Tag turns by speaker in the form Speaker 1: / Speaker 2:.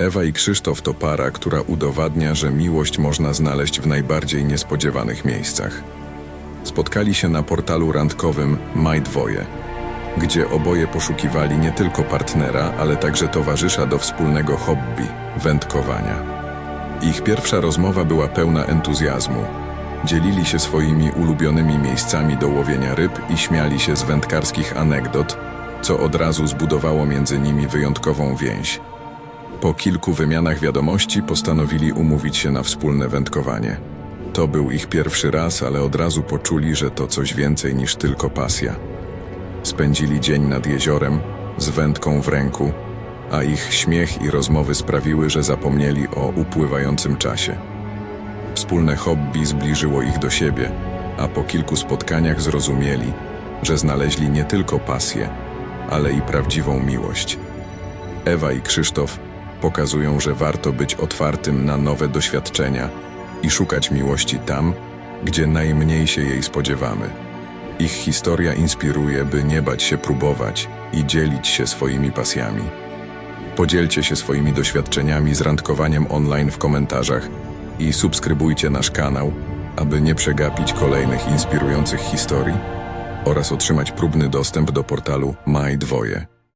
Speaker 1: Ewa i Krzysztof to para, która udowadnia, że miłość można znaleźć w najbardziej niespodziewanych miejscach. Spotkali się na portalu randkowym My Dwoje, gdzie oboje poszukiwali nie tylko partnera, ale także towarzysza do wspólnego hobby wędkowania. Ich pierwsza rozmowa była pełna entuzjazmu. Dzielili się swoimi ulubionymi miejscami do łowienia ryb i śmiali się z wędkarskich anegdot, co od razu zbudowało między nimi wyjątkową więź. Po kilku wymianach wiadomości postanowili umówić się na wspólne wędkowanie. To był ich pierwszy raz, ale od razu poczuli, że to coś więcej niż tylko pasja. Spędzili dzień nad jeziorem, z wędką w ręku, a ich śmiech i rozmowy sprawiły, że zapomnieli o upływającym czasie. Wspólne hobby zbliżyło ich do siebie, a po kilku spotkaniach zrozumieli, że znaleźli nie tylko pasję, ale i prawdziwą miłość. Ewa i Krzysztof pokazują, że warto być otwartym na nowe doświadczenia i szukać miłości tam, gdzie najmniej się jej spodziewamy. Ich historia inspiruje, by nie bać się próbować i dzielić się swoimi pasjami. Podzielcie się swoimi doświadczeniami z randkowaniem online w komentarzach i subskrybujcie nasz kanał, aby nie przegapić kolejnych inspirujących historii oraz otrzymać próbny dostęp do portalu My Dwoje.